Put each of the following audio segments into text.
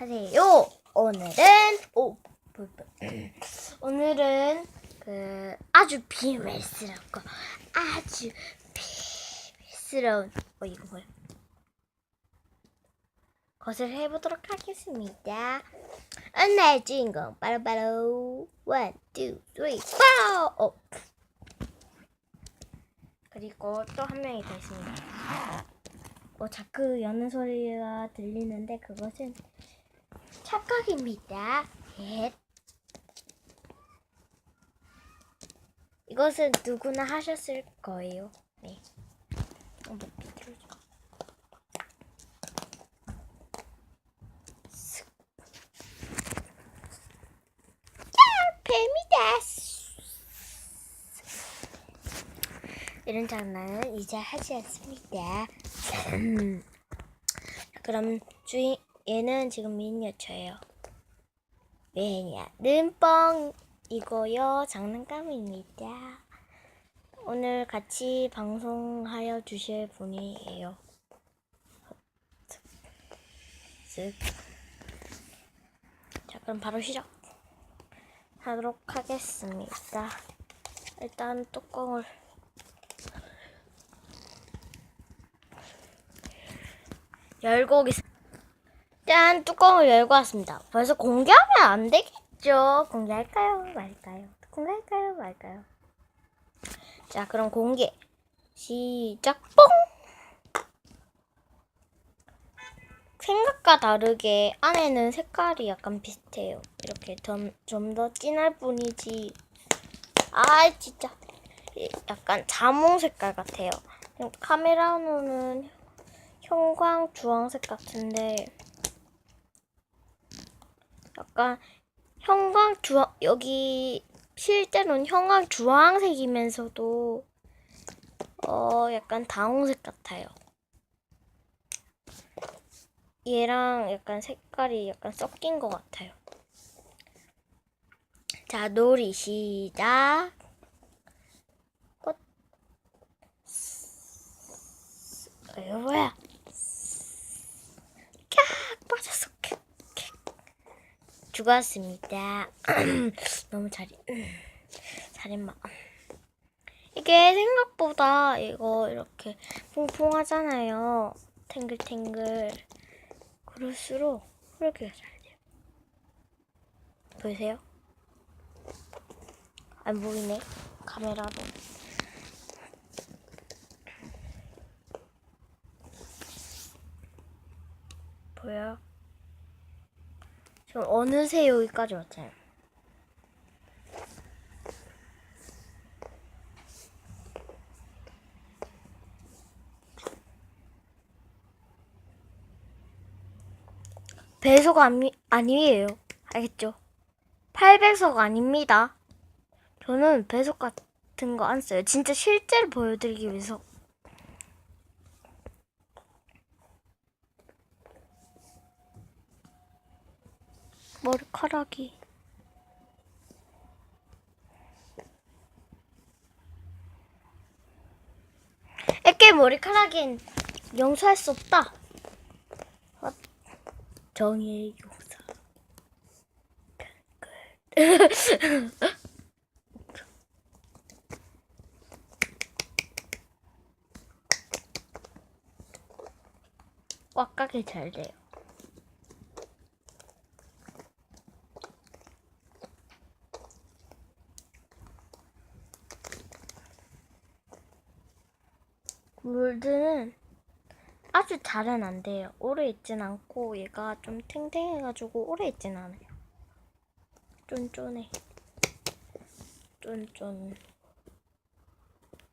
하세요. 오늘은 오 뭐, 뭐. 오늘은 그 아주 비밀스럽고 아주 비밀스러운 어 이거 뭐야? 것을 해보도록 하겠습니다. 오늘 주인공 바로바로 원, 투, 쓰리, 포! 어. 그리고 또 한 명이 더 있습니다. 어, 자크 여는 소리가 들리는데 그것은 착각입니다. 예. 이것은 누구나 하셨을 거예요. 네. 이런 장난은 이제 하지 않습니다. 자, 그럼 주인 얘는 지금 미니어처예요. 왜냐 는 뻥이고요. 장난감입니다. 오늘 같이 방송하여 주실 분이에요. 쓱. 자, 그럼 바로 시작하도록 하겠습니다. 일단 뚜껑을 열고 오겠습니다. 짠! 뚜껑을 열고 왔습니다. 벌써 공개하면 안 되겠죠? 공개할까요? 말까요? 공개할까요? 말까요? 자, 그럼 공개. 시작, 뽕! 생각과 다르게 안에는 색깔이 약간 비슷해요. 이렇게 좀더 진할 뿐이지. 아, 진짜. 약간 자몽 색깔 같아요. 카메라로는 형광 주황색 같은데 약간 형광 주황 여기 실제로는 형광 주황색이면서도 어 약간 다홍색 같아요. 얘랑 약간 색깔이 약간 섞인 것 같아요. 자 놀이 시작. 꽃. 이거 뭐야? 죽었습니다. 너무 잘, 잘했마. 이게 생각보다 이거 이렇게 퐁퐁하잖아요. 탱글탱글. 그럴수록 흐르기가 잘 돼요. 보이세요? 안 보이네. 카메라로. 보여 요? 지금 어느새 여기까지 왔잖아요. 배속 아니, 아니에요. 알겠죠? 800석 아닙니다. 저는 배속 같은 거 안 써요. 진짜 실제로 보여드리기 위해서. 머리카락이. 애게 머리카락인 용서할 수 없다. 어, 정의의 용서. 꽉 가게 잘 돼요. 물들은 아주 잘은 안 돼요. 오래 있진 않고 얘가 좀 탱탱해가지고 오래 있진 않아요. 쫀쫀해. 쫀쫀.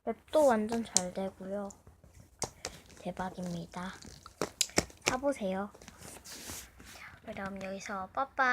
맵도 완전 잘 되고요. 대박입니다. 사보세요. 자, 그럼 여기서 빠빠.